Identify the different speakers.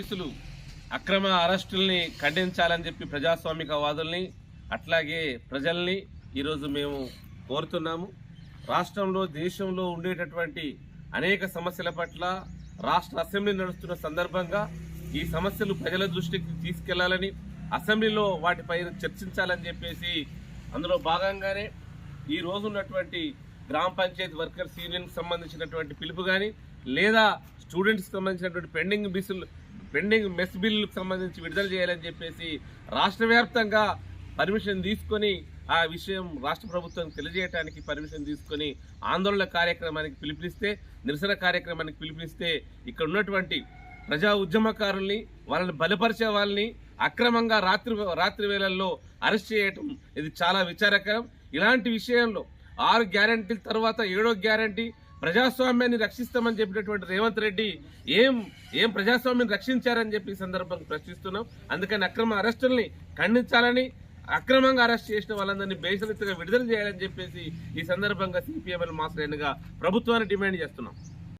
Speaker 1: పోలీసులు అక్రమ అరెస్టుల్ని ఖండించాలని చెప్పి ప్రజాస్వామికవాదుల్ని అట్లాగే ప్రజల్ని ఈరోజు మేము కోరుతున్నాము. రాష్ట్రంలో దేశంలో ఉండేటటువంటి అనేక సమస్యల పట్ల రాష్ట్ర అసెంబ్లీ నడుస్తున్న సందర్భంగా ఈ సమస్యలు ప్రజల దృష్టికి తీసుకెళ్ళాలని అసెంబ్లీలో వాటిపైన చర్చించాలని చెప్పేసి అందులో భాగంగానే ఈ రోజు ఉన్నటువంటి గ్రామ పంచాయతీ వర్కర్స్ యూనియన్కి సంబంధించినటువంటి పిలుపు కానీ లేదా స్టూడెంట్స్కి సంబంధించినటువంటి పెండింగ్ బిల్లులు పెండింగ్ మెస్ బిల్లుకు సంబంధించి విడుదల చేయాలని చెప్పేసి రాష్ట్ర వ్యాప్తంగా పర్మిషన్ తీసుకొని ఆ విషయం రాష్ట్ర ప్రభుత్వం తెలియజేయడానికి పర్మిషన్ తీసుకొని ఆందోళన కార్యక్రమానికి పిలుపునిస్తే నిరసన కార్యక్రమానికి పిలుపునిస్తే ఇక్కడ ఉన్నటువంటి ప్రజా ఉద్యమకారుల్ని వాళ్ళని బలపరిచే వాళ్ళని అక్రమంగా రాత్రి రాత్రి వేళల్లో అరెస్ట్ చేయటం ఇది చాలా విచారకరం. ఇలాంటి విషయంలో ఆరు గ్యారంటీల తర్వాత ఏడో గ్యారంటీ ప్రజాస్వామ్యాన్ని రక్షిస్తామని చెప్పినటువంటి రేవంత్ రెడ్డి ఏం ఏం ప్రజాస్వామ్యాన్ని రక్షించారని చెప్పి ఈ సందర్భంగా ప్రశ్నిస్తున్నాం. అందుకని అక్రమ అరెస్టుల్ని ఖండించాలని అక్రమంగా అరెస్ట్ చేసిన వాళ్ళందరినీ బేసరిత్తుగా విడుదల చేయాలని చెప్పేసి ఈ సందర్భంగా సిపిఎంఎల్ మాస్టర్ ప్రభుత్వాన్ని డిమాండ్ చేస్తున్నాం.